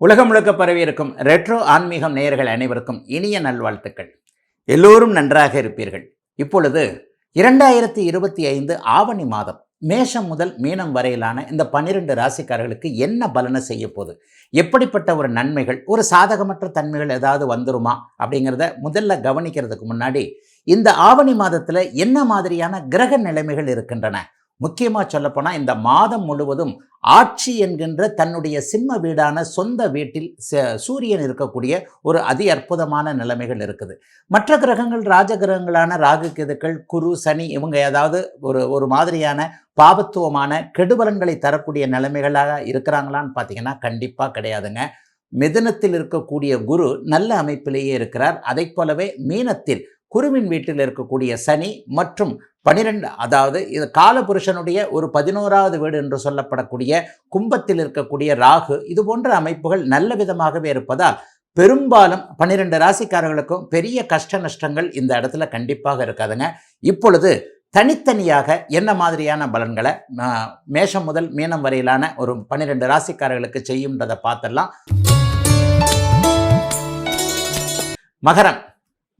உலகம் முழுக்க பரவி இருக்கும் ரெட்ரோ ஆன்மீகம் நேயர்கள் அனைவருக்கும் இனிய நல்வாழ்த்துக்கள். எல்லோரும் நன்றாக இருப்பீர்கள். இப்பொழுது இரண்டாயிரத்தி இருபத்தி ஐந்து ஆவணி மாதம் மேஷம் முதல் மீனம் வரையிலான இந்த பன்னிரெண்டு ராசிக்காரர்களுக்கு என்ன பலனை செய்ய போகுது? எப்படிப்பட்ட ஒரு நன்மைகள் ஒரு சாதகமற்ற தன்மைகள் ஏதாவது வந்துருமா? அப்படிங்கிறத முதல்ல கவனிக்கிறதுக்கு முன்னாடி இந்த ஆவணி மாதத்தில் என்ன மாதிரியான கிரக நிலைமைகள் இருக்கின்றன? முக்கியமாக சொல்லப்போனால் இந்த மாதம் முழுவதும் ஆட்சி என்கின்ற தன்னுடைய சிம்ம வீடான சொந்த வீட்டில் ச- சூரியன் இருக்கக்கூடிய ஒரு அதி அற்புதமான நிலைமைகள் இருக்குது. மற்ற கிரகங்கள் ராஜ கிரகங்களான ராகு கேதுக்கள் குரு சனி இவங்க ஏதாவது ஒரு ஒரு மாதிரியான பாபத்துவமான கெடுபலன்களை தரக்கூடிய நிலைமைகளாக இருக்கிறாங்களான்னு பார்த்தீங்கன்னா கண்டிப்பாக கிடையாதுங்க. மிதுனத்தில் இருக்கக்கூடிய குரு நல்ல அமைப்பிலேயே இருக்கிறார். அதைப் போலவே மீனத்தில் குருவின் வீட்டில் இருக்கக்கூடிய சனி மற்றும் பனிரெண்டு அதாவது இது காலபுருஷனுடைய ஒரு பதினோராவது வீடு என்று சொல்லப்படக்கூடிய கும்பத்தில் இருக்கக்கூடிய ராகு இது போன்ற அமைப்புகள் நல்ல விதமாகவே இருப்பதால் பெரும்பாலும் பன்னிரெண்டு ராசிக்காரர்களுக்கும் பெரிய கஷ்ட நஷ்டங்கள் இந்த இடத்துல கண்டிப்பாக இருக்காதுங்க. இப்பொழுது தனித்தனியாக என்ன மாதிரியான பலன்களை மேஷம் முதல் மீனம் வரையிலான ஒரு பன்னிரெண்டு ராசிக்காரர்களுக்கு செய்யும்ன்றதை பார்த்துடலாம். மகரம்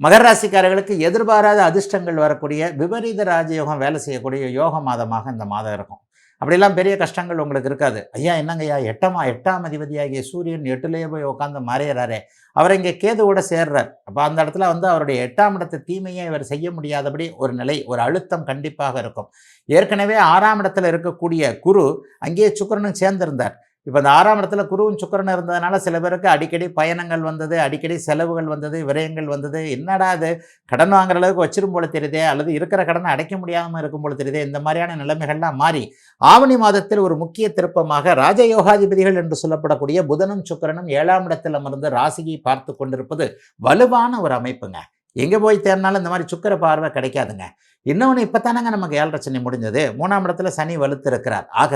மகர ராசிக்காரர்களுக்கு எதிர்பாராத அதிர்ஷ்டங்கள் வரக்கூடிய விபரீத ராஜயோகம் வேலை செய்யக்கூடிய யோக மாதமாக இந்த மாதம் இருக்கும். அப்படிலாம் பெரிய கஷ்டங்கள் உங்களுக்கு இருக்காது. ஐயா என்னங்கய்யா? எட்டமா எட்டாம் அதிபதியாகிய சூரியன் எட்டுலேயே போய் உட்காந்து மறையிறாரே. அவர் இங்கே கேதுவோட சேர்றார். அப்போ அந்த இடத்துல வந்து அவருடைய எட்டாம் இடத்து தீமையை இவர் செய்ய முடியாதபடி ஒரு நிலை ஒரு அழுத்தம் கண்டிப்பாக இருக்கும். ஏற்கனவே ஆறாம் இடத்துல இருக்கக்கூடிய குரு அங்கேயே சுக்கிரனும் சேர்ந்திருந்தார். இப்போ இந்த ஆறாம் இடத்துல குருவும் சுக்கரனும் இருந்ததுனால சில பேருக்கு அடிக்கடி பயணங்கள் வந்தது அடிக்கடி செலவுகள் வந்தது விரயங்கள் வந்தது. என்னடா அது கடன் வாங்குற அளவுக்கு வச்சிரும் போல தெரியுதே அல்லது இருக்கிற கடனை அடைக்க முடியாமல் இருக்கும் போல தெரியுதே இந்த மாதிரியான நிலைமைகள்லாம் மாறி ஆவணி மாதத்தில் ஒரு முக்கிய திருப்பமாக ராஜயோகாதிபதிகள் என்று சொல்லப்படக்கூடிய புதனும் சுக்கரனும் ஏழாம் இடத்தில் அமர்ந்து ராசியை பார்த்து கொண்டிருப்பது வலுவான ஒரு அமைப்புங்க. எங்கே போய் தேர்னாலும் இந்த மாதிரி சுக்கிர பார்வை கிடைக்காதுங்க. இன்னொன்று இப்போ தானங்க நமக்கு ஏழரச்சனை முடிஞ்சது. மூணாம் இடத்துல சனி வலுத்து இருக்கிறார் ஆக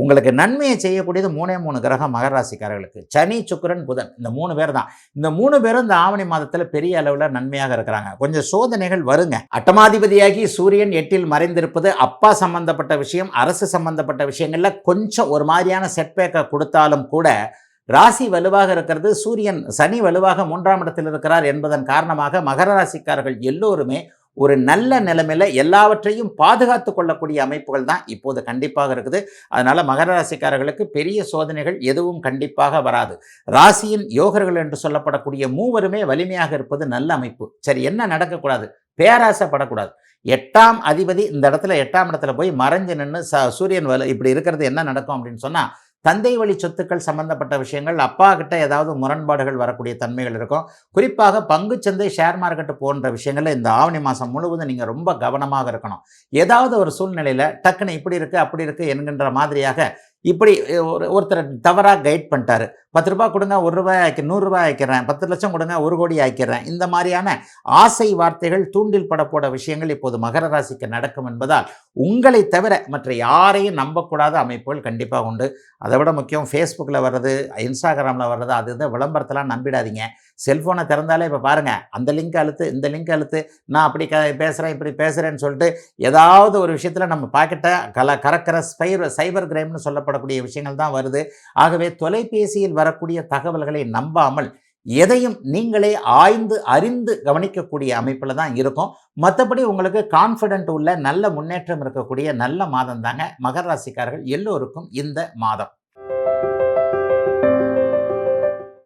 உங்களுக்கு நன்மையை செய்யக்கூடியது மூணே மூணு கிரகம் மகர ராசிக்காரர்களுக்கு. சனி சுக்கரன் புதன் இந்த மூணு பேர் தான். இந்த மூணு பேரும் இந்த ஆவணி மாதத்தில் பெரிய அளவில் நன்மையாக இருக்கிறாங்க. கொஞ்சம் சோதனைகள் வருங்க. அட்டமாதிபதியாகி சூரியன் எட்டில் மறைந்திருப்பது அப்பா சம்பந்தப்பட்ட விஷயம் அரசு சம்பந்தப்பட்ட விஷயங்களில் கொஞ்சம் ஒரு மாதிரியான செட்பேக்கை கொடுத்தாலும் கூட ராசி வலுவாக இருக்கிறது சூரியன் சனி வலுவாக மூன்றாம் இடத்தில் இருக்கிறார் என்பதன் காரணமாக மகர ராசிக்காரர்கள் எல்லோருமே ஒரு நல்ல நிலைமையில் எல்லாவற்றையும் பாதுகாத்து கொள்ளக்கூடிய அமைப்புகள் தான் இப்போது கண்டிப்பாக இருக்குது. அதனால் மகர ராசிக்காரர்களுக்கு பெரிய சோதனைகள் எதுவும் கண்டிப்பாக வராது. ராசியின் யோகர்கள் என்று சொல்லப்படக்கூடிய மூவருமே வலிமையாக இருப்பது நல்ல அமைப்பு. சரி என்ன நடக்கக்கூடாது? பேராசைப்படக்கூடாது. எட்டாம் அதிபதி இந்த இடத்துல எட்டாம் இடத்துல போய் மறைஞ்சு நின்று ச சூரியன் வலு இப்படி இருக்கிறது என்ன நடக்கும் அப்படின்னு சொன்னால் தந்தை வழி சொத்துக்கள் சம்பந்தப்பட்ட விஷயங்கள் அப்பா கிட்ட ஏதாவது முரண்பாடுகள் வரக்கூடிய தன்மைகள் இருக்கும். குறிப்பாக பங்குச்சந்தை ஷேர் மார்க்கெட் போன்ற விஷயங்களில் இந்த ஆவணி மாதம் முழுவதும் நீங்கள் ரொம்ப கவனமாக இருக்கணும். ஏதாவது ஒரு சூழ்நிலையில் டக்குன்னு இப்படி இருக்குது அப்படி இருக்குது என்கின்ற மாதிரியாக இப்படி ஒரு ஒருத்தர் தவறாக கைட் பண்ணிட்டாரு. பத்து ரூபாய் கொடுங்க ஒரு ரூபாய் ஆக்கி நூறுரூவா ஆக்கிறேன் பத்து லட்சம் கொடுங்க ஒரு கோடி ஆக்கிறேன் இந்த மாதிரியான ஆசை வார்த்தைகள் தூண்டில் படப்போட விஷயங்கள் இப்போது மகர ராசிக்கு நடக்கும் என்பதால் உங்களை தவிர மற்ற யாரையும் நம்பக்கூடாத அமைப்புகள் கண்டிப்பாக உண்டு. அதை விட முக்கியம் ஃபேஸ்புக்கில் வர்றது இன்ஸ்டாகிராமில் வர்றது அது இந்த விளம்பரத்தெல்லாம் நம்பிடாதீங்க. செல்ஃபோனை திறந்தாலே இப்போ பாருங்கள் அந்த லிங்க் அழுத்து இந்த லிங்க் அழுத்து நான் அப்படி க பேசுகிறேன் இப்படி பேசுகிறேன்னு சொல்லிட்டு ஏதாவது ஒரு விஷயத்தில் நம்ம பாக்கெட்டை கல கறக்கிற ஸ்பைர் சைபர் கிரைம்னு சொல்லப்படும் சொல்லப்படக்கூடிய விஷயங்கள் தான் வருது. ஆகவே தொலைபேசியில் வரக்கூடிய தகவல்களை நம்பாமல் எதையும் நீங்களே ஆய்ந்து அறிந்து கவனிக்கக்கூடிய அமைப்பில் தான் இருக்கும். மற்றபடி உங்களுக்கு கான்ஃபிடென்ட் உள்ள நல்ல முன்னேற்றம் இருக்கக்கூடிய நல்ல மாதம் தாங்க. மகர ராசிக்காரர்கள் எல்லோருக்கும் இந்த மாதம்.